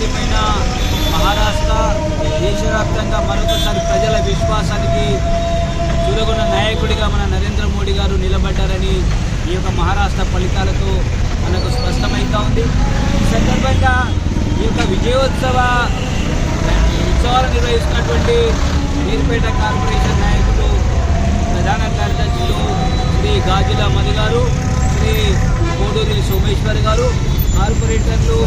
దారిపైన మహారాష్ట్ర దేశవ్యాప్తంగా మరొకసారి ప్రజల విశ్వాసానికి చూడగొన్న నాయకుడిగా మన నరేంద్ర మోడీ గారు నిలబడ్డారని ఈ యొక్క మహారాష్ట్ర ఫలితాలతో మనకు స్పష్టమవుతూ ఉంది. ఈ సందర్భంగా ఈ యొక్క విజయోత్సవ ఉత్సవాలు నిర్వహిస్తున్నటువంటి నీరుపేట కార్పొరేషన్ నాయకులు ప్రధాన కార్యదర్శులు శ్రీ గాజుల మధు గారు శ్రీ కోడూరి సోమేశ్వర్ గారు కార్పొరేటర్లు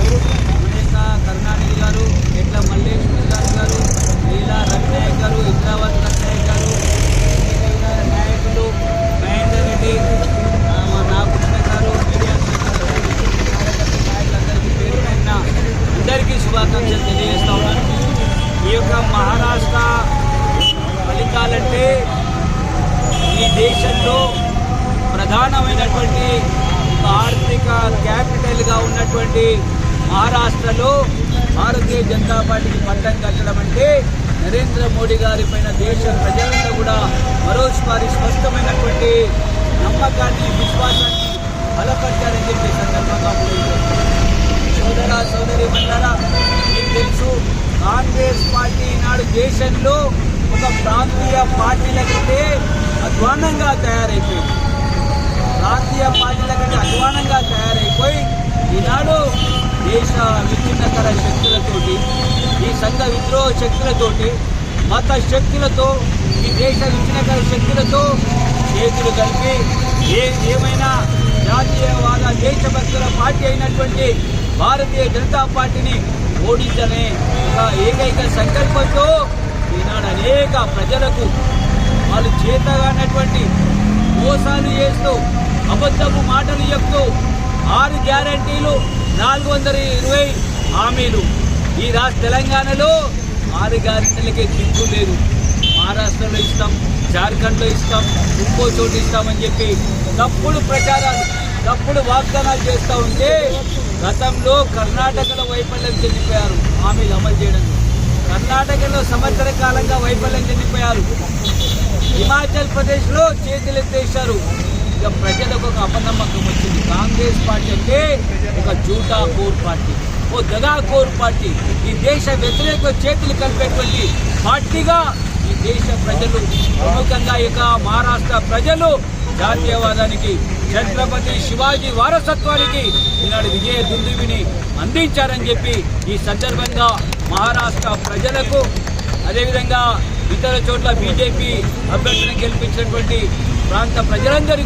దేశంలో ప్రధానమైనటువంటి ఆర్థిక క్యాపిటల్గా ఉన్నటువంటి మహారాష్ట్రలో భారతీయ జనతా పార్టీకి పట్టం కట్టడం అంటే నరేంద్ర మోడీ గారి పైన దేశ ప్రజలంతా కూడా మరోసారి స్పష్టమైనటువంటి నమ్మకాన్ని విశ్వాసాన్ని బలపరిచారని చెప్పి సందర్భంగా సోదర సోదరి మండల మీకు తెలుసు కాంగ్రెస్ పార్టీ ఈనాడు దేశంలో ఒక ప్రాంతీయ పార్టీల కంటే అధ్వానంగా తయారైపోయింది. భారతీయ పార్టీల కంటే అధ్వానంగా తయారైపోయి ఈనాడు దేశ విచ్ఛిన్నకర శక్తులతోటి ఈ సంఘ విద్రోహ శక్తులతోటి మత శక్తులతో ఈ దేశ విచ్ఛిన్నకర శక్తులతో చేతులు కలిపి ఏ ఏమైనా జాతీయవాద దేశభక్తుల పార్టీ అయినటువంటి భారతీయ జనతా పార్టీని ఓడించనే ఒక ఏకైక సంకల్పంతో ఈనాడు అనేక ప్రజలకు వాళ్ళు చేతగానటువంటి మోసాలు చేస్తూ అబద్ధపు మాటలు చెప్తూ ఆరు గ్యారంటీలు నాలుగు వందల ఇరవై హామీలు. ఈ రాష్ట్ర తెలంగాణలో ఆరు గ్యారంటీలకే దిక్కు లేదు. మహారాష్ట్రలో ఇస్తాం జార్ఖండ్లో ఇస్తాం ఇంకో చోటు ఇస్తామని చెప్పి తప్పుడు ప్రచారాలు తప్పుడు వాగ్దానాలు చేస్తూ ఉంటే గతంలో కర్ణాటకలో వైఫల్యం చెందిపోయారు హామీలు అమలు చేయడం కర్ణాటకలో సంవత్సర కాలంగా వైఫల్యం చెందిపోయారు. హిమాచల్ ప్రదేశ్లో చేతులెత్తేశారు. ఇక ప్రజలకు ఒక అపనమ్మకం వచ్చింది. కాంగ్రెస్ పార్టీ అంటే ఒక జూటా కోర్ పార్టీ ఓ దగా కోర్ పార్టీ. ఈ దేశ వ్యతిరేక చేతులు కలిపేటువంటి పార్టీగా ఈ దేశ ప్రజలు ప్రముఖంగా ఇక మహారాష్ట్ర ప్రజలు జాతీయవాదానికి ఛత్రపతి శివాజీ వారసత్వానికి ఈనాడు విజయ దుందుబిని అందించారని చెప్పి ఈ సందర్భంగా మహారాష్ట్ర ప్రజలకు అదేవిధంగా ఇతర చోట్ల బీజేపీ అభ్యర్థులను గెలిపించినటువంటి ప్రాంత ప్రజలందరికీ